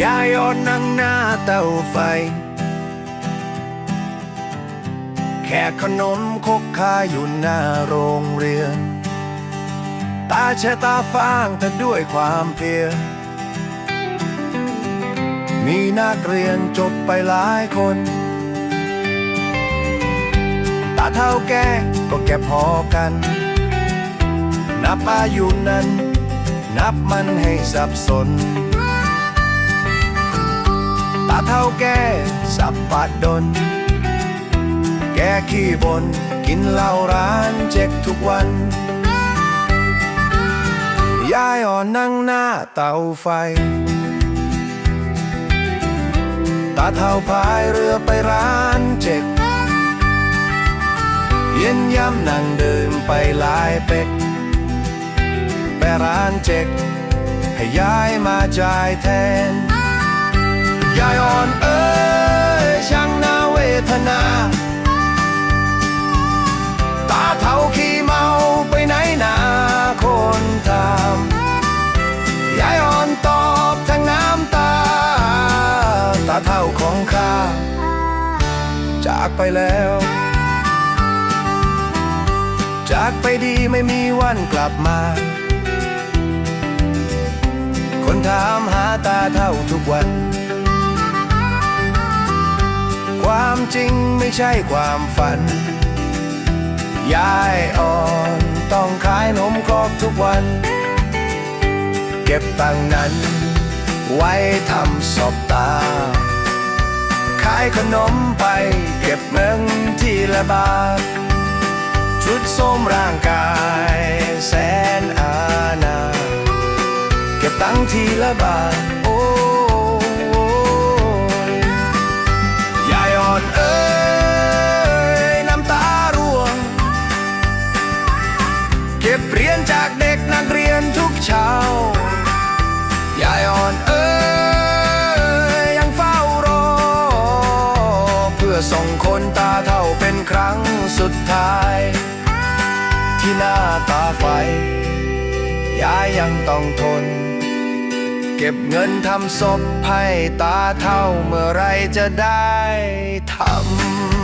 อนนั่งหน้าเตาไฟ แค่ขนมคกคาอยู่หน้าโรงเรียน ตาแช่ตาฟางแต่ด้วยความเพียรมีนักเรียนจบไปหลายคน ตาเท่าแกก็แก่พอกัน นับอายุนั้น นับมันให้สับสน ตาเท่าแกสับปะดน แกขี้บน กินเหล้าร้านเจ๊กทุกวัน ยายอ่อนนั่งหน้าเตาไฟ ตาเท่าพายเรือไปร้านเจ๊กเย็นย้ำนั่งเดินไปหลายเป็ก ไปร้านเจ๊กให้ยายมาจ่ายแทน ยายอ่อนเอ้ยช่างน่าเวทนา ตาเท่าขี้เมาไปไหนนาคนถามยายอ่อนตอบทั้งน้ำตา ตาเท่าของข้า จากไปแล้ว จากไปดีไม่มีวันกลับมาคนถามหาตาเท่าทุกวัน จริงไม่ใช่ความฝัน ยายอ่อนต้องขายนมครกทุกวัน เก็บตังนั้น ไว้ทำศพตา ขายขนมไปเก็บเงินทีละบาท ชุดส้มร่างกายแสนอาณาเก็บตังทีละบาท เหรียญจากเด็กนักเรียนทุกเช้ายายอ่อนเอ้ยยังเฝ้ารอ เพื่อส่งคนตาเท่าเป็นครั้งสุดท้าย ที่หน้าตาไฟ ยายยังต้องทน เก็บเงินทำศพให้ตาเท่าเมื่อไรจะได้ทำ